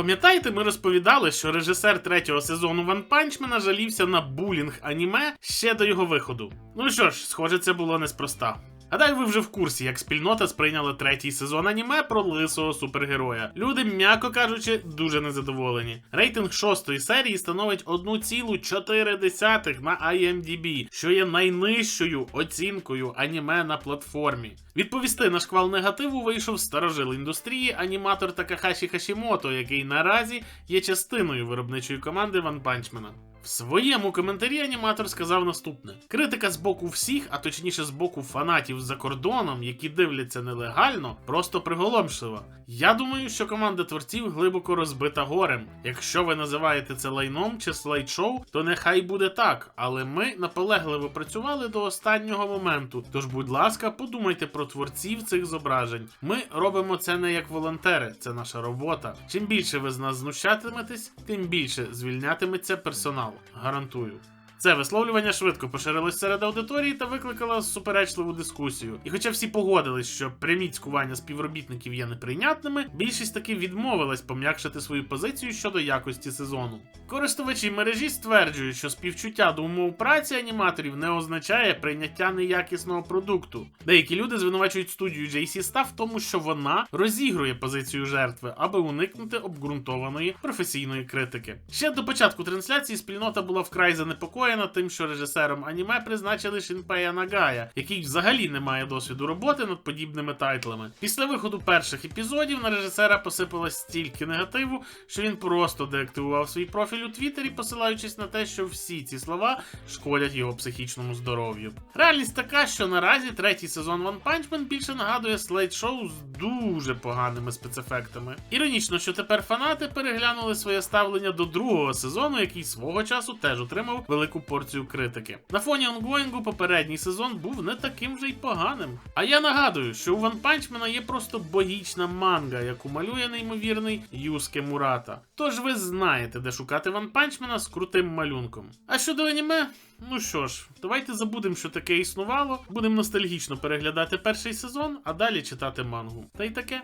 Пам'ятаєте, ми розповідали, що режисер третього сезону Ван Панчмена жалівся на булінг аніме ще до його виходу. Ну що ж, схоже, це було неспроста. Гадаю, ви вже в курсі, як спільнота сприйняла третій сезон аніме про лисого супергероя. Люди, м'яко кажучи, дуже незадоволені. Рейтинг шостої серії становить 1,4 на IMDb, що є найнижчою оцінкою аніме на платформі. Відповісти на шквал негативу вийшов старожил індустрії аніматор Такахаші Хашімото, який наразі є частиною виробничої команди Ван Панчмена. В своєму коментарі аніматор сказав наступне: критика з боку всіх, а точніше з боку фанатів за кордоном, які дивляться нелегально, просто приголомшлива. Я думаю, що команда творців глибоко розбита горем. Якщо ви називаєте це лайном чи слайд-шоу, то нехай буде так. Але ми наполегливо працювали до останнього моменту. Тож, будь ласка, подумайте про творців цих зображень. Ми робимо це не як волонтери, це наша робота. Чим більше ви з нас знущатиметесь, тим більше звільнятиметься персонал. Гарантую. Це висловлювання швидко поширилось серед аудиторії та викликало суперечливу дискусію. І хоча всі погодились, що прямі цькування співробітників є неприйнятними, більшість таки відмовилась пом'якшити свою позицію щодо якості сезону. Користувачі мережі стверджують, що співчуття до умов праці аніматорів не означає прийняття неякісного продукту. Деякі люди звинувачують студію JC Staff в тому, що вона розігрує позицію жертви, аби уникнути обґрунтованої професійної критики. Ще до початку трансляції спільнота була вкрай занепокоєна тим, що режисером аніме призначили Шінпея Нагая, який взагалі не має досвіду роботи над подібними тайтлами. Після виходу перших епізодів на режисера посипалось стільки негативу, що він просто деактивував свій профіль у Твіттері, посилаючись на те, що всі ці слова шкодять його психічному здоров'ю. Реальність така, що наразі третій сезон One Punch Man більше нагадує слайд-шоу з дуже поганими спецефектами. Іронічно, що тепер фанати переглянули своє ставлення до другого сезону, який свого часу теж отримав велику порцію критики. На фоні онгоїнгу попередній сезон був не таким вже й поганим. А я нагадую, що у Punch Man є просто богічна манга, яку малює неймовірний Юске Мурата. Тож ви знаєте, де шукати Punch Man з крутим малюнком. А щодо аніме, ну що ж, давайте забудемо, що таке існувало, будемо ностальгічно переглядати перший сезон, а далі читати мангу. Та й таке.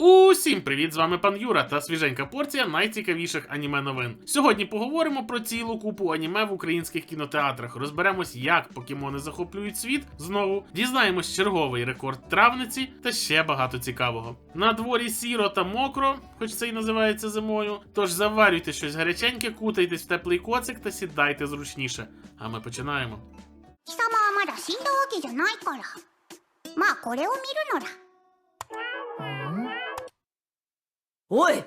Усім привіт! З вами пан Юра та свіженька порція найцікавіших аніме новин. Сьогодні поговоримо про цілу купу аніме в українських кінотеатрах. Розберемось, як покемони захоплюють світ. Знову дізнаємось черговий рекорд травниці та ще багато цікавого. На дворі сіро та мокро, хоч це й називається зимою. Тож заварюйте щось гаряченьке, кутайтесь в теплий коцик та сідайте зручніше. А ми починаємо. 貴様 Ой!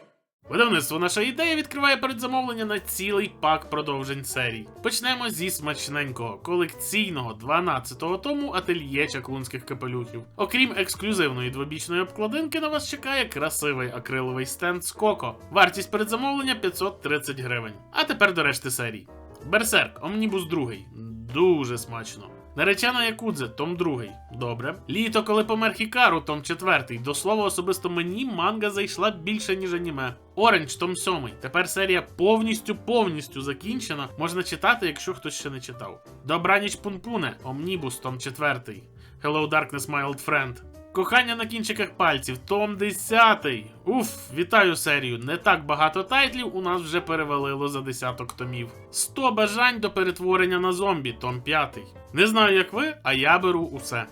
Видавництво наша ідея відкриває передзамовлення на цілий пак продовжень серій. Почнемо зі смачненького колекційного 12-го тому ательє чаклунських капелюхів. Окрім ексклюзивної двобічної обкладинки, на вас чекає красивий акриловий стенд з Коко. Вартість передзамовлення 530 гривень. А тепер до решти серій. Берсерк Омнібус 2. Дуже смачно. Наречена Якудзе, Том 2. Добре. Літо, коли помер Хікару, Том 4. До слова, особисто мені манга зайшла більше, ніж аніме. Оранж, Том 7. Тепер серія повністю повністю закінчена. Можна читати, якщо хтось ще не читав. Добраніч Пунпуне, Омнібус, Том 4. Hello Darkness, My Old Friend. Кохання на кінчиках пальців, Том 10. Уф, вітаю серію. Не так багато тайтлів у нас вже перевалило за десяток томів. 100 бажань до перетворення на зомбі, Том 5. Не знаю, як ви, а я беру усе.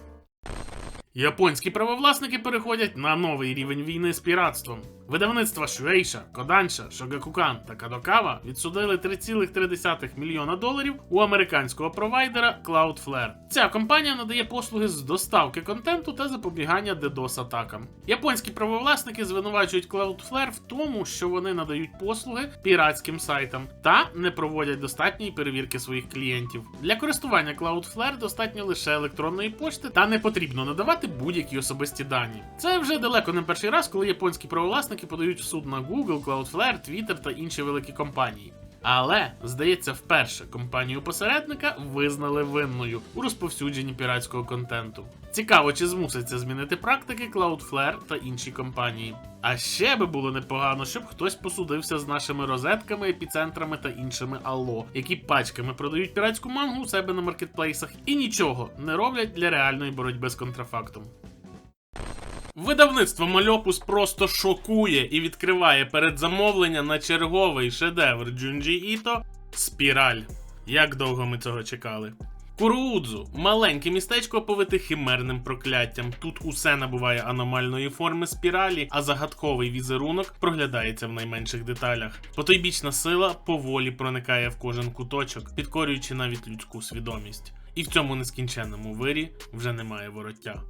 Японські правовласники переходять на новий рівень війни з піратством. Видавництва Шуейша, Коданша, Шогакукан та Кадокава відсудили 3,3 мільйона доларів у американського провайдера Cloudflare. Ця компанія надає послуги з доставки контенту та запобігання DDoS атакам. Японські правовласники звинувачують Cloudflare в тому, що вони надають послуги піратським сайтам та не проводять достатньої перевірки своїх клієнтів. Для користування Cloudflare достатньо лише електронної пошти та не потрібно надавати будь-які особисті дані. Це вже далеко не перший раз, коли японські правовласники подають в суд на Google, Cloudflare, Twitter та інші великі компанії. Але, здається, вперше компанію-посередника визнали винною у розповсюдженні піратського контенту. Цікаво, чи змусить це змінити практики Cloudflare та інші компанії. А ще би було непогано, щоб хтось посудився з нашими розетками, епіцентрами та іншими алло, які пачками продають піратську мангу у себе на маркетплейсах і нічого не роблять для реальної боротьби з контрафактом. Видавництво Мальопус просто шокує і відкриває передзамовлення на черговий шедевр Джунджі Іто Спіраль. Як довго ми цього чекали? Куруудзу маленьке містечко оповите химерним прокляттям. Тут усе набуває аномальної форми спіралі, а загадковий візерунок проглядається в найменших деталях. Потойбічна сила поволі проникає в кожен куточок, підкорюючи навіть людську свідомість. І в цьому нескінченному вирі вже немає вороття.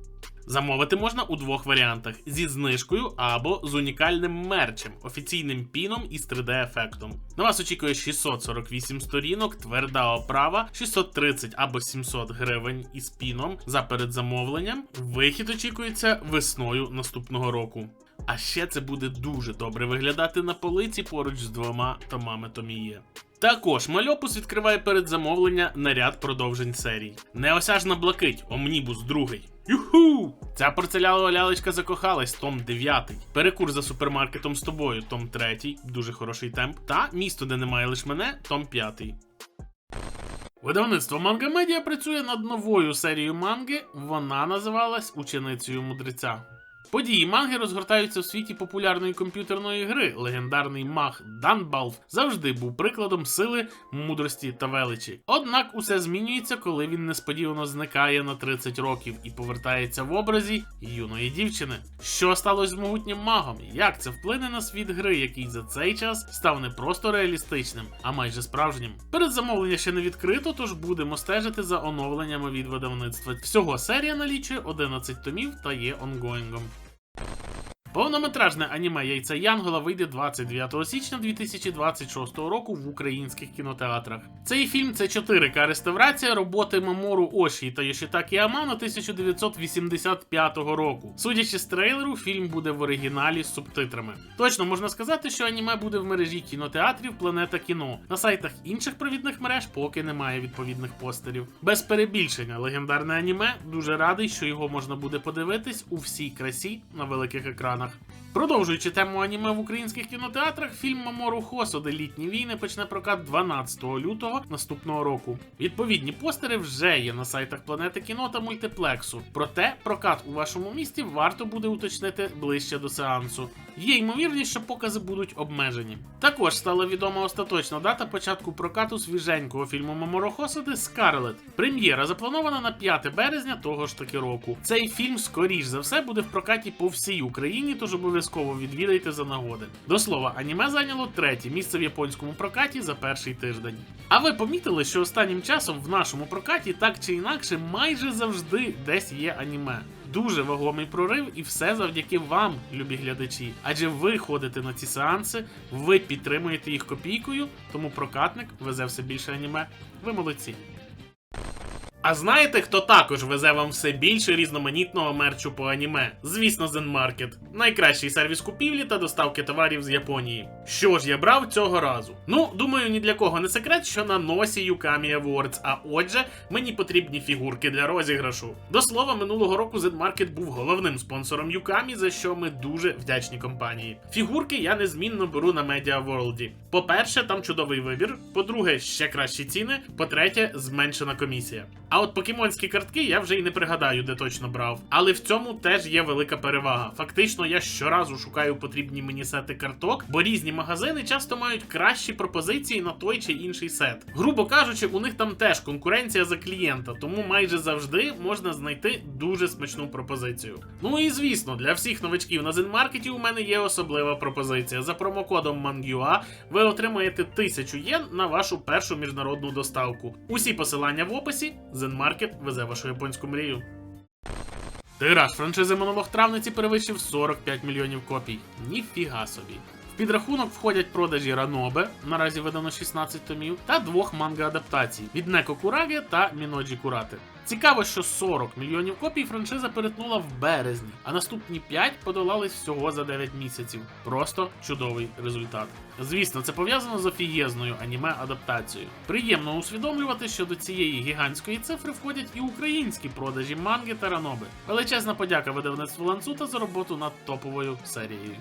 Замовити можна у двох варіантах: зі знижкою або з унікальним мерчем, офіційним піном із 3D-ефектом. На вас очікує 648 сторінок, тверда оправа, 630 або 700 гривень із піном за передзамовленням. Вихід очікується весною наступного року. А ще це буде дуже добре виглядати на полиці поруч з двома томами Томіє. Також Мальопус відкриває передзамовлення на ряд продовжень серій. Неосяжна блакить, Омнібус 2. Юху! Ця порцелянова лялечка закохалась, том 9. Перекур за супермаркетом з тобою, том 3, дуже хороший темп. Та місто, де немає лиш мене, том 5. Видавництво Манга Медіа працює над новою серією манги. Вона називалась Ученицею мудреця. Події манги розгортаються в світі популярної комп'ютерної гри. Легендарний маг Данбалф завжди був прикладом сили, мудрості та величі. Однак усе змінюється, коли він несподівано зникає на 30 років і повертається в образі юної дівчини. Що сталося з могутнім магом? Як це вплине на світ гри, який за цей час став не просто реалістичним, а майже справжнім? Передзамовлення ще не відкрито, тож будемо стежити за оновленнями від видавництва. Всього серія налічує 11 томів та є онгоїнгом. you Повнометражне аніме Яйця Янгола вийде 29 січня 2026 року в українських кінотеатрах. Цей фільм це 4К реставрація роботи Мамору Оші та Йошитакі Амано 1985 року. Судячи з трейлеру, фільм буде в оригіналі з субтитрами. Точно можна сказати, що аніме буде в мережі кінотеатрів Планета кіно. На сайтах інших провідних мереж поки немає відповідних постерів. Без перебільшення, легендарне аніме дуже радий, що його можна буде подивитись у всій красі на великих екранах. Goedemiddag. Продовжуючи тему аніме в українських кінотеатрах, фільм Мамору Хосоди Літні війни почне прокат 12 лютого наступного року. Відповідні постери вже є на сайтах Планети кіно та мультиплексу. Проте прокат у вашому місті варто буде уточнити ближче до сеансу. Є ймовірність, що покази будуть обмежені. Також стала відома остаточна дата початку прокату свіженького фільму Маморо Хосоди Скарлет. Прем'єра запланована на 5 березня того ж таки року. Цей фільм, скоріш за все, буде в прокаті по всій Україні, тож обов'язково відвідайте за нагоди. До слова, аніме зайняло третє місце в японському прокаті за перший тиждень. А ви помітили, що останнім часом в нашому прокаті так чи інакше майже завжди десь є аніме. Дуже вагомий прорив, і все завдяки вам, любі глядачі. Адже ви ходите на ці сеанси, ви підтримуєте їх копійкою, тому прокатник везе все більше аніме. Ви молодці. А знаєте, хто також везе вам все більше різноманітного мерчу по аніме? Звісно, Market. найкращий сервіс купівлі та доставки товарів з Японії. Що ж я брав цього разу? Ну, думаю, ні для кого не секрет, що на носі Yukami Awards, а отже, мені потрібні фігурки для розіграшу. До слова, минулого року Market був головним спонсором Yukami, за що ми дуже вдячні компанії. Фігурки я незмінно беру на Media World. По-перше, там чудовий вибір. По-друге, ще кращі ціни. По-третє, зменшена комісія. А от покемонські картки я вже й не пригадаю, де точно брав. Але в цьому теж є велика перевага. Фактично, я щоразу шукаю потрібні мені сети карток, бо різні магазини часто мають кращі пропозиції на той чи інший сет. Грубо кажучи, у них там теж конкуренція за клієнта, тому майже завжди можна знайти дуже смачну пропозицію. Ну і звісно, для всіх новачків на Зенмаркеті у мене є особлива пропозиція. За промокодом MANGUA ви отримаєте 1000 єн на вашу першу міжнародну доставку. Усі посилання в описі. Зенмаркет везе вашу японську мрію. Тираж франшизи монолог травниці перевищив 45 мільйонів копій. Ніфіга собі. В підрахунок входять продажі Ранобе, наразі видано 16 томів, та двох манга-адаптацій від Неко Кураге та Міноджі Курати. Цікаво, що 40 мільйонів копій франшиза перетнула в березні, а наступні 5 подолались всього за 9 місяців. Просто чудовий результат. Звісно, це пов'язано з офієзною аніме-адаптацією. Приємно усвідомлювати, що до цієї гігантської цифри входять і українські продажі манги та раноби. Величезна подяка видавництву Ланцута за роботу над топовою серією.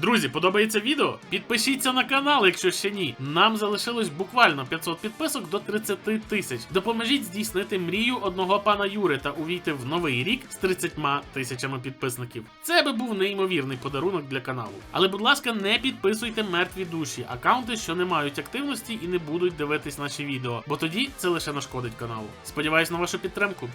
Друзі, подобається відео? Підпишіться на канал, якщо ще ні. Нам залишилось буквально 500 підписок до 30 тисяч. Допоможіть здійснити мрію одного пана Юри та увійти в новий рік з 30 тисячами підписників. Це би був неймовірний подарунок для каналу. Але, будь ласка, не підписуйте мертві душі, акаунти, що не мають активності і не будуть дивитись наші відео, бо тоді це лише нашкодить каналу. Сподіваюсь на вашу підтримку.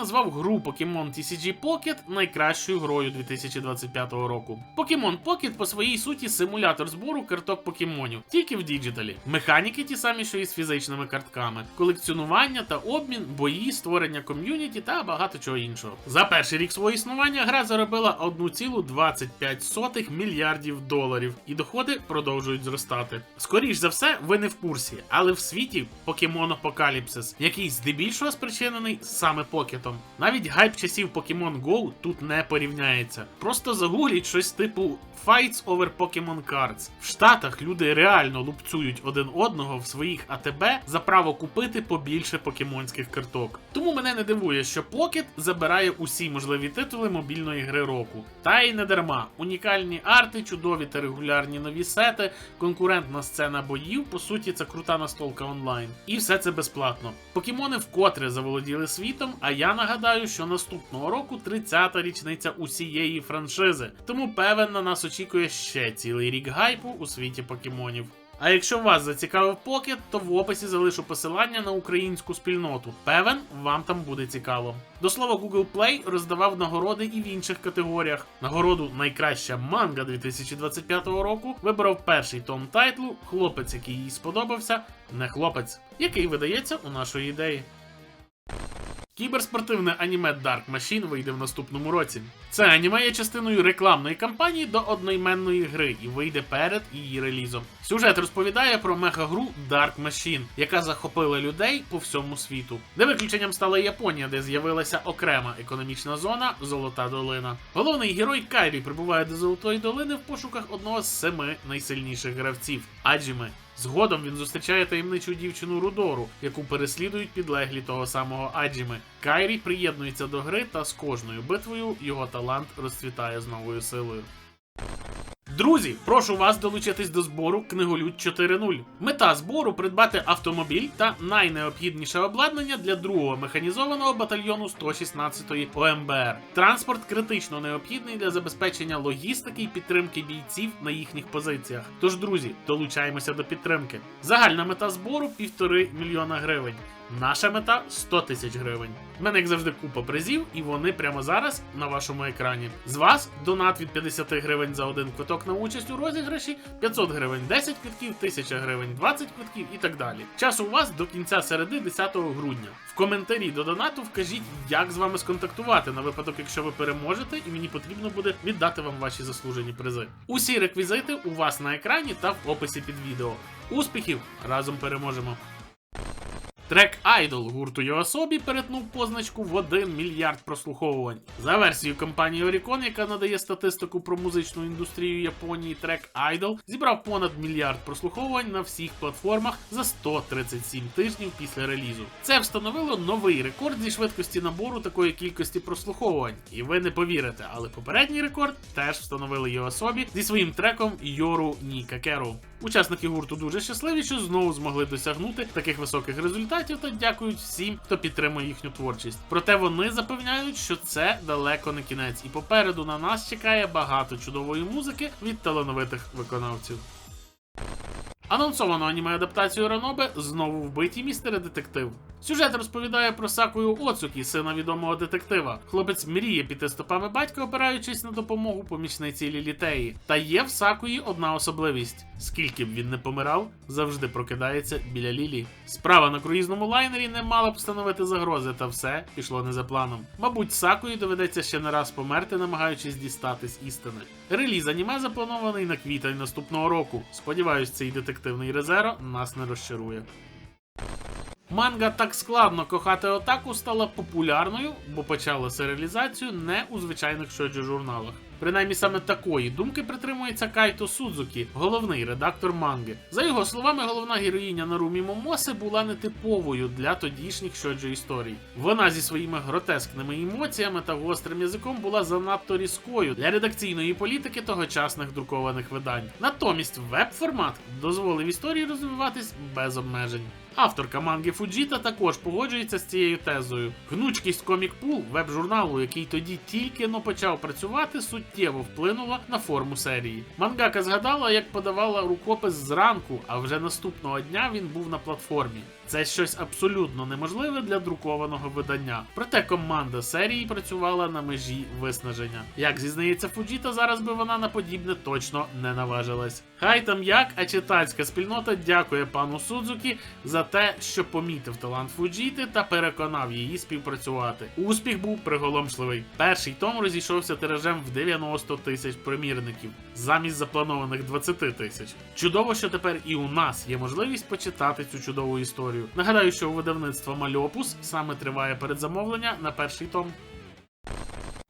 Назвав гру Pokemon TCG Pocket найкращою грою 2025 року. Pokemon Pocket по своїй суті симулятор збору карток покемонів, тільки в діджиталі. Механіки ті самі, що і з фізичними картками, колекціонування та обмін, бої, створення ком'юніті та багато чого іншого. За перший рік свого існування гра заробила 1,25 мільярдів доларів, і доходи продовжують зростати. Скоріш за все, ви не в курсі, але в світі Pokemon Apocalypse, який здебільшого спричинений саме покетом. Навіть гайп часів Pokemon Go тут не порівняється. Просто загугліть щось типу Fights over Pokemon Cards. В Штатах люди реально лупцюють один одного в своїх АТБ за право купити побільше покемонських карток. Тому мене не дивує, що Pocket забирає усі можливі титули мобільної гри року. Та й не дарма. Унікальні арти, чудові та регулярні нові сети, конкурентна сцена боїв, по суті, це крута настолка онлайн. І все це безплатно. Покемони вкотре заволоділи світом, а я нагадаю, що наступного року 30-та річниця усієї франшизи. Тому певен на нас очікує ще цілий рік гайпу у світі покемонів. А якщо вас зацікавив покет, то в описі залишу посилання на українську спільноту. Певен, вам там буде цікаво. До слова, Google Play роздавав нагороди і в інших категоріях. Нагороду найкраща манга 2025 року вибрав перший том тайтлу Хлопець, який їй сподобався, не хлопець, який видається у нашої ідеї. Кіберспортивне аніме Dark Machine вийде в наступному році. Це аніме є частиною рекламної кампанії до одноіменної гри і вийде перед її релізом. Сюжет розповідає про мегагру Dark Machine, яка захопила людей по всьому світу. Де виключенням стала Японія, де з'явилася окрема економічна зона Золота Долина. Головний герой Кайрі прибуває до Золотої долини в пошуках одного з семи найсильніших гравців Аджіми. Згодом він зустрічає таємничу дівчину Рудору, яку переслідують підлеглі того самого Аджіми. Кайрі приєднується до гри, та з кожною битвою його талант розцвітає з новою силою. Друзі, прошу вас долучитись до збору Книголюд 4.0. Мета збору придбати автомобіль та найнеобхідніше обладнання для другого механізованого батальйону 116-ї ОМБР. Транспорт критично необхідний для забезпечення логістики і підтримки бійців на їхніх позиціях. Тож, друзі, долучаємося до підтримки. Загальна мета збору півтори мільйона гривень. Наша мета 100 тисяч гривень. В мене, як завжди, купа призів, і вони прямо зараз на вашому екрані. З вас донат від 50 гривень за один квиток на участь у розіграші, 500 гривень 10 квитків, 1000 гривень 20 квитків і так далі. Час у вас до кінця середи 10 грудня. В коментарі до донату вкажіть, як з вами сконтактувати на випадок, якщо ви переможете, і мені потрібно буде віддати вам ваші заслужені призи. Усі реквізити у вас на екрані та в описі під відео. Успіхів! Разом переможемо! Трек Idol гурту Йоасобі перетнув позначку в 1 мільярд прослуховувань. За версією компанії Oricon, яка надає статистику про музичну індустрію Японії, трек Idol зібрав понад мільярд прослуховувань на всіх платформах за 137 тижнів після релізу. Це встановило новий рекорд зі швидкості набору такої кількості прослуховувань. І ви не повірите, але попередній рекорд теж встановили Йоасобі зі своїм треком Йору Ні Какеру. Учасники гурту дуже щасливі, що знову змогли досягнути таких високих результатів та дякують всім, хто підтримує їхню творчість. Проте вони запевняють, що це далеко не кінець, і попереду на нас чекає багато чудової музики від талановитих виконавців. Анонсовано аніме адаптацію Ранобе знову вбиті містери детектив. Сюжет розповідає про Сакую Оцукі, сина відомого детектива. Хлопець мріє піти стопами батька, опираючись на допомогу помічниці Лілітеї. Та є в Сакуї одна особливість: скільки б він не помирав, завжди прокидається біля Лілі. Справа на круїзному лайнері не мала б встановити загрози, та все пішло не за планом. Мабуть, Сакуї доведеться ще не раз померти, намагаючись дістатись істини. Реліз аніме запланований на квітень наступного року. Сподіваюсь, цей детективний резеро нас не розчарує. Манга так складно кохати отаку стала популярною, бо почала серіалізацію не у звичайних шоджо журналах. Принаймні саме такої думки притримується Кайто Судзукі, головний редактор манги. За його словами, головна героїня Нарумі Момоси була нетиповою для тодішніх щоджо історій. Вона зі своїми гротескними емоціями та гострим язиком була занадто різкою для редакційної політики тогочасних друкованих видань. Натомість веб-формат дозволив історії розвиватись без обмежень. Авторка манги Фуджіта також погоджується з цією тезою. Гнучкість комікпул, веб-журналу, який тоді тільки но почав працювати, суттєво вплинула на форму серії. Мангака згадала, як подавала рукопис зранку, а вже наступного дня він був на платформі. Це щось абсолютно неможливе для друкованого видання. Проте команда серії працювала на межі виснаження. Як зізнається Фуджіта, зараз би вона на подібне точно не наважилась. Хай там як, а читацька спільнота дякує пану Судзукі за те, що помітив талант Фуджіти та переконав її співпрацювати. Успіх був приголомшливий. Перший том розійшовся тиражем в 90 тисяч примірників замість запланованих 20 тисяч. Чудово, що тепер і у нас є можливість почитати цю чудову історію. Нагадаю, що у видавництва Мальопус саме триває передзамовлення на перший том.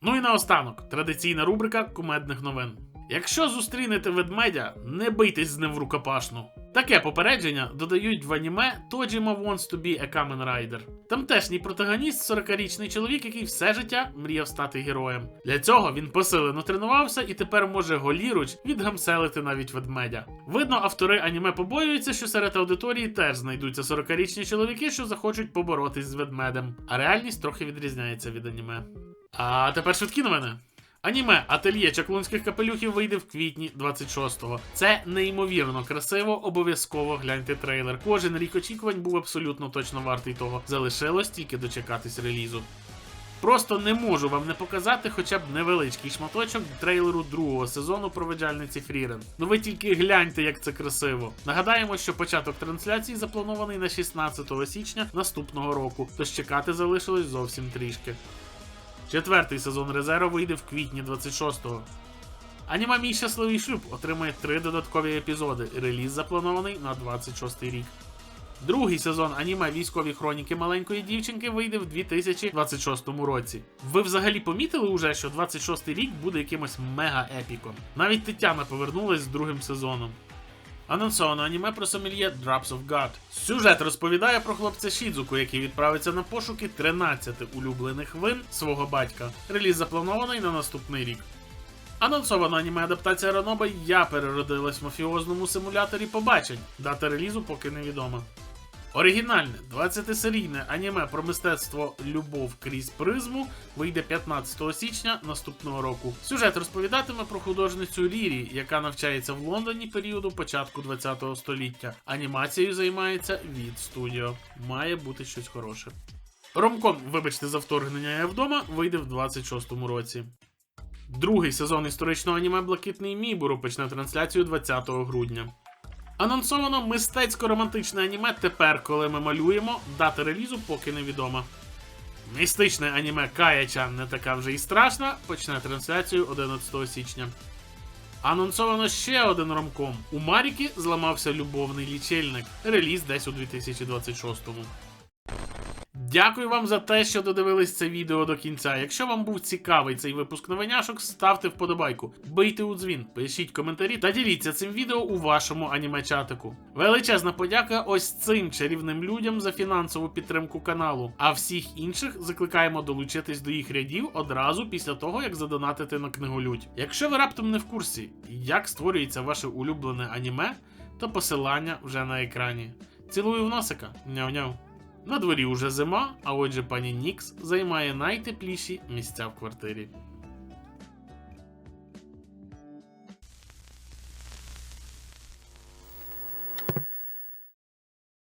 Ну і наостанок, традиційна рубрика кумедних новин. Якщо зустрінете ведмедя, не бийтесь з ним в рукопашну. Таке попередження додають в аніме Тоджіма Wants to be a Kamen Rider. Тамтешній протагоніст 40-річний чоловік, який все життя мріяв стати героєм. Для цього він посилено тренувався і тепер може голіруч відгамселити навіть ведмедя. Видно, автори аніме побоюються, що серед аудиторії теж знайдуться 40-річні чоловіки, що захочуть поборотись з ведмедем. А реальність трохи відрізняється від аніме. А тепер швидкі новини. Аніме Ательє чаклунських капелюхів вийде в квітні 26-го. Це неймовірно красиво, обов'язково гляньте трейлер. Кожен рік очікувань був абсолютно точно вартий того. Залишилось тільки дочекатись релізу. Просто не можу вам не показати хоча б невеличкий шматочок трейлеру другого сезону проведжальниці Фрірен. Ну ви тільки гляньте, як це красиво. Нагадаємо, що початок трансляції запланований на 16 січня наступного року, тож чекати залишилось зовсім трішки. Четвертий сезон резерву вийде в квітні 26-го. Аніме Мій щасливий шлюб отримає три додаткові епізоди. Реліз запланований на 26-й рік. Другий сезон аніме Військові хроніки маленької дівчинки вийде в 2026 році. Ви взагалі помітили уже, що 26-й рік буде якимось мега-епіком? Навіть Тетяна повернулась з другим сезоном. Анонсовано аніме про сомельє Drops of God. Сюжет розповідає про хлопця Шідзуку, який відправиться на пошуки 13 улюблених вин свого батька. Реліз запланований на наступний рік. Анонсована аніме адаптація Раноба Я переродилась в мафіозному симуляторі побачень. Дата релізу поки невідома. Оригінальне 20-серійне аніме про мистецтво Любов крізь призму вийде 15 січня наступного року. Сюжет розповідатиме про художницю Рірі, яка навчається в Лондоні періоду початку 20 століття. Анімацією займається від студіо. Має бути щось хороше. Ромком, вибачте за вторгнення я вдома, вийде в 26-му році. Другий сезон історичного аніме Блакитний Мібуру почне трансляцію 20 грудня. Анонсовано мистецько-романтичне аніме тепер, коли ми малюємо. Дата релізу поки невідома. Містичне аніме Каячан не така вже і страшна. Почне трансляцію 11 січня. Анонсовано ще один ромком. У Маріки зламався любовний лічильник. Реліз десь у 2026-му. Дякую вам за те, що додивились це відео до кінця. Якщо вам був цікавий цей випуск новиняшок, ставте вподобайку, бийте у дзвін, пишіть коментарі та діліться цим відео у вашому аніме-чатику. Величезна подяка ось цим чарівним людям за фінансову підтримку каналу. А всіх інших закликаємо долучитись до їх рядів одразу після того, як задонатити на книголюдь. Якщо ви раптом не в курсі, як створюється ваше улюблене аніме, то посилання вже на екрані. Цілую в носика, няв-няв. На дворі уже зима, а отже пані Нікс займає найтепліші місця в квартирі.